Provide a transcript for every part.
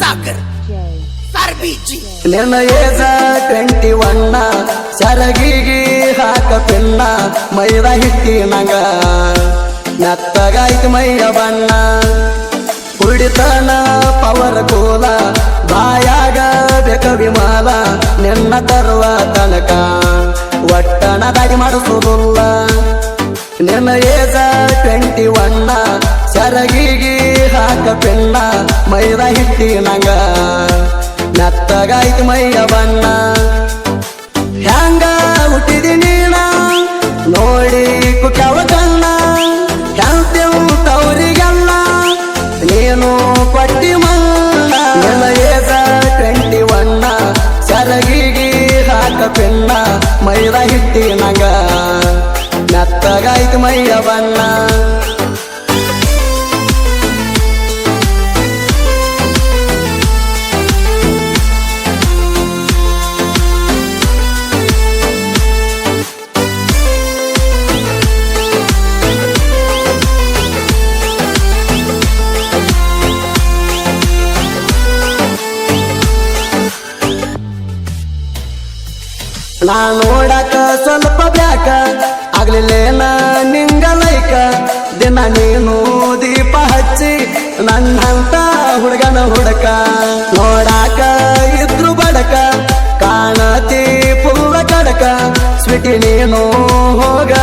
Sucker. ಏಜ twenty ಒನ್ನ ಸರಗಿಗಿ ಹಾಕ pin ಮೈದ ಹಿಟ್ಟಿನಂಗ. ಮೆತ್ತಗಾಯ್ತು ಮೈಯ ಬಣ್ಣ. ಕುಡಿತನ ಪವರ್ ಕೋಲ. ಬಾಯಾಗ ಬೇಕ ವಿಮಾಲ ನಿನ್ನ ತರುವ ತನಕ. ಒಟ್ಟಣದಾಗಿ ಮಾಡಿಸುವುದಿಲ್ಲ. ಏಜ ಟ್ವೆಂಟಿ ಒನ್ನ ಸರಗಿಗಿ ಹಾಕ ಪಿನ್ನ ಮೈದ ಹಿಟ್ಟಿನಂಗ. ಮೆತ್ತಗಾಯ್ತು ಮೈಯ ಬಣ್ಣ. ಹ್ಯಾಂಗ ಹುಟ್ಟಿದಿ ನೀಣ ನೋಡಿ ಕುಕ್ಯಾವ ಕಣ್ಣ. ಹೆಂತೆವು ನೀನು ಪಟ್ಟಿ ನಿನ್ನ ಏಜ ಟ್ವೆಂಟಿ ಒನ್ನ ಸರಗಿಗಿ ಹಾಕ ಪಿನ್ನ. ಮೈದ ಹಿಟ್ಟಿನಂಗ. ಮೆತ್ತಗಾಯ್ತು ಮೈಯ ಬಣ್ಣ. ನಾ ನೋಡಕ ಸ್ವಲ್ಪ ಬ್ಯಾಕ. ಆಗ್ಲಿಲ್ಲೇನ ನಿಂಗ ಲೈಕ. ದಿನ ನೀನು ದೀಪ ಹಚ್ಚಿ ನನ್ನಂತ ಹುಡುಗನ ಹುಡಕ. ನೋಡಾಕ ಇದ್ರು ಬಡಕ. ಕಾಣತಿ ಪುಲ್ಲ ಕಡಕ. ಸ್ವೀಟಿ ನೀನು ಹೋಗತಿ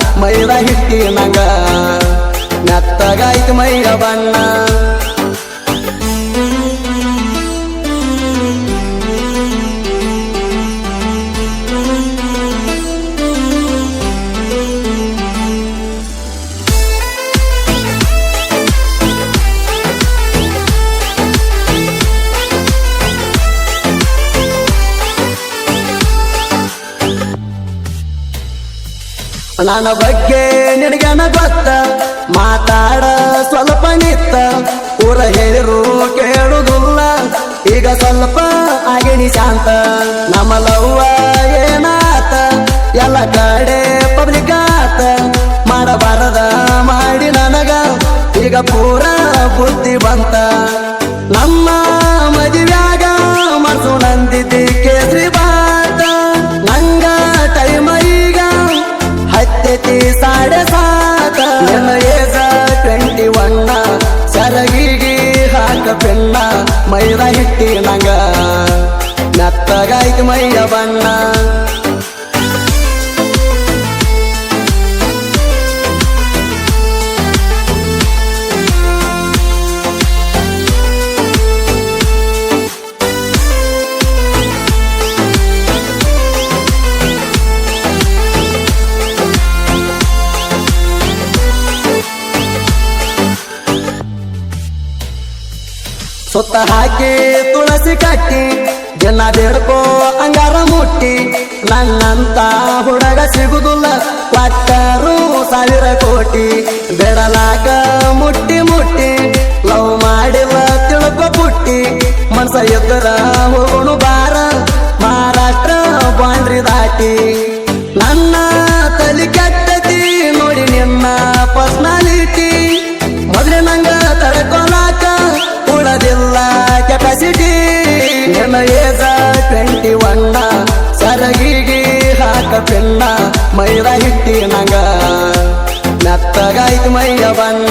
ಪಿನ್ನ ಹಿಟ್ಟಿ ಹಿಟ್ಟಿನಂಗ ಮೆತ್ತಗಾಯ್ತು ಮೈಯ ಬಣ್ಣ. ನನ್ನ ಬಗ್ಗೆ ನಿನಗನ ಗೊತ್ತ? ಮಾತಾಡ ಸ್ವಲ್ಪ ನಿತ್ತ. ಊರ ಹೇಳಿರು ಕೇಳುದಿಲ್ಲ. ಈಗ ಸ್ವಲ್ಪ ಆಗಿನಿ ಶಾಂತ. ನಮ್ಮ ಲವ್ವ ಏನಾತ? ಎಲ್ಲ ಕಡೆ ಪಬ್ಲಿಕ್ ಆತ. ಮಾಡಬಾರದ ಮಾಡಿ ನನಗ. ಈಗ ಪೂರ ಬುದ್ಧಿ ಬಂತ. ಮೈದ ಹಿಟ್ಟಿನಂಗ ನತ್ತಗಾಯ್ತು ಮೈಯ ಬಣ್ಣ. ಸುತ್ತ ಹಾಕಿ ತುಳಸಿ ಕಟ್ಟಿ, ಜನ ಬೇಡ್ಕೋ ಅಂಗಾರ ಮುಟ್ಟಿ. ನನ್ನಂತ ಹುಡುಗ ಸಿಗುದಿಲ್ಲ ಕೊಟ್ಟರು ಸಾವಿರ ಕೋಟಿ. ಬೆಡಲಾಕ ಮುಟ್ಟಿ ಮುಟ್ಟಿ, ಲವ್ ಮಾಡಿಲ್ಲ ತಿಳ್ಕೊ ಪುಟ್ಟಿ. ಮನ್ಸ ಎದ್ದರ ಹೋಗೋಣ ಬಾರ, ಮಹಾರಾಷ್ಟ್ರ ಬಾಂಡ್ರಿ ದಾಟಿ. ಏಜ ಟ್ವೆಂಟಿ ಒನ್ನ ಸರಗಿಗೆ ಹಾಕ ಪಿನ್ನ ಮೈರ ಹಿಟ್ಟಿ ನಂಗ ಮೆತ್ತಗಾಯ್ತು ಮೈಯ ಬಣ್ಣ